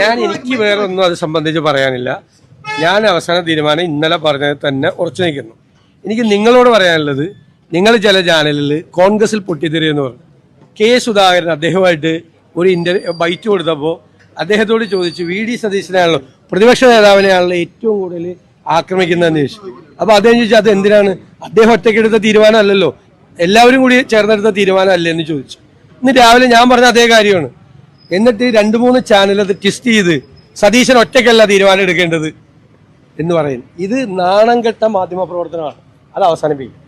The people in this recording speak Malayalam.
ഞാൻ എനിക്ക് വേറെ ഒന്നും അത് സംബന്ധിച്ച് പറയാനില്ല. ഞാൻ അവസാന തീരുമാനം ഇന്നലെ പറഞ്ഞത് തന്നെ ഉറച്ചു നിൽക്കുന്നു. എനിക്ക് നിങ്ങളോട് പറയാനുള്ളത് നിങ്ങൾ ചില ചാനലിൽ കോൺഗ്രസിൽ പൊട്ടിത്തെറിയെന്ന് പറഞ്ഞു. കെ സുധാകരൻ അദ്ദേഹമായിട്ട് ഒരു ഇന്റർവ്യൂ ബൈറ്റ് കൊടുത്തപ്പോൾ അദ്ദേഹത്തോട് ചോദിച്ചു വി. ഡി. സതീശനാണല്ലോ പ്രതിപക്ഷ നേതാവിനെയാണല്ലോ ഏറ്റവും കൂടുതൽ ആക്രമിക്കുന്ന അന്വേഷിച്ചു അപ്പൊ അദ്ദേഹം ചോദിച്ചു അത് എന്തിനാണ്? അദ്ദേഹം ഒറ്റയ്ക്ക് എടുത്ത തീരുമാനമല്ലല്ലോ. എല്ലാവരും കൂടി ചേർന്നെടുത്ത തീരുമാനമല്ലേ എന്ന് ചോദിച്ചു. ഇന്ന് രാവിലെ ഞാൻ പറഞ്ഞ അതേ കാര്യമാണ്. എന്നിട്ട് രണ്ട് മൂന്ന് ചാനൽ അത് ട്വിസ്റ്റ് ചെയ്ത് സതീശൻ ഒറ്റയ്ക്കല്ല തീരുമാനം എടുക്കേണ്ടത് എന്ന് പറയുന്നു. ഇത് നാണം കെട്ട മാധ്യമ പ്രവർത്തനമാണ്. അത് അവസാനിപ്പിക്കും.